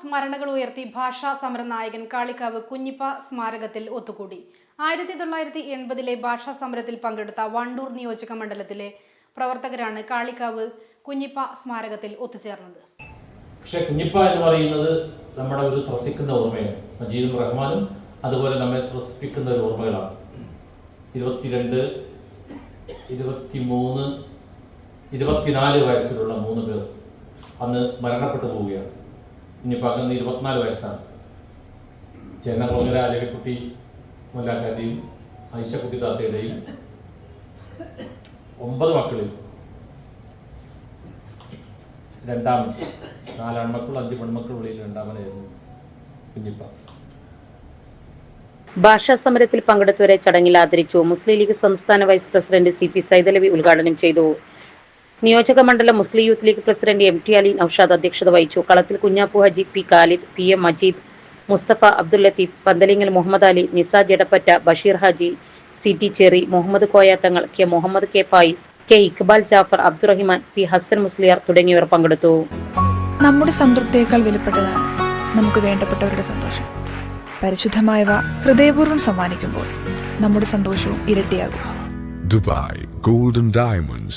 സ്മരണകൾ ഉയർത്തി ഭാഷാ സമര നായകൻ കാളിക്കാവ് കുഞ്ഞിപ്പ സ്മാരകത്തിൽ ഒത്തുകൂടി. ആയിരത്തി തൊള്ളായിരത്തി എൺപതിലെ ഭാഷാ സമരത്തിൽ പങ്കെടുത്ത വണ്ടൂർ നിയോജക മണ്ഡലത്തിലെ പ്രവർത്തകരാണ് കാളിക്കാവ് കുഞ്ഞിപ്പ സ്മാരകത്തിൽ ഒത്തുചേർന്നത്. പക്ഷെ കുഞ്ഞിപ്പ എന്ന് പറയുന്നത് നമ്മുടെ ഒരു ത്രസിക്കുന്ന ഓർമ്മയാണ്. മജീദും റഹ്മാനും അതുപോലെ നമ്മെ ത്രസിപ്പിക്കുന്ന ഒരു ഓർമ്മകളാണ്. ഇരുപത്തിരണ്ട് ഇരുപത്തിമൂന്ന് ഇരുപത്തിനാല് വയസ്സിലുള്ള മൂന്ന് പേർ അന്ന് മരണപ്പെട്ടു പോവുകയാണ്. കുഞ്ഞിപ്പാക്ക് അകന്ന് ഇരുപത്തിനാല് വയസ്സാണ്. ചേന്നകുളങ്ങര അലവിക്കുട്ടി മുല്ലാക്കാന്റെയും ഐശക്കുട്ടി താത്തയുടെയും ഒമ്പത് മക്കളിൽ രണ്ടാമൻ നാലാൺമക്കൾ അഞ്ച് പെൺമക്കളുള്ളിൽ രണ്ടാമനായിരുന്നു കുഞ്ഞിപ്പ. ഭാഷാ സമരത്തിൽ പങ്കെടുത്തവരെ ചടങ്ങിൽ ആദരിച്ചു. മുസ്ലിം ലീഗ് സംസ്ഥാന vice president C P Saithalavi ഉദ്ഘാടനം ചെയ്തു. നിയോജക മണ്ഡലം Muslim Youth League president M T Ali Naushad അധ്യക്ഷത വഹിച്ചു. കളത്തിൽ Kunjappu Haji P Khalid P M Majeed Musthafa Abdul Latheef Panthalingal Muhammad Ali Nisa ജഡപ്പറ്റ Basheer Haji C T Cheri Muhammad Koyathangal K Muhammad K Fayis K Iqbal Jafar Abdurahiman P Hasan Musliyar തുടങ്ങിയവർ പങ്കെടുത്തു. നമ്മുടെ സംതൃപ്തിയേക്കാൾ വിലപ്പെട്ടതാണ് നമുക്ക് വേണ്ടപ്പെട്ടവരുടെ സന്തോഷം. പരിശുദ്ധമായവ ഹൃദയപൂർവം സമ്മാനിക്കുമ്പോൾ നമ്മുടെ സന്തോഷവും ഇരട്ടിയാകും. Dubai golden Diamonds,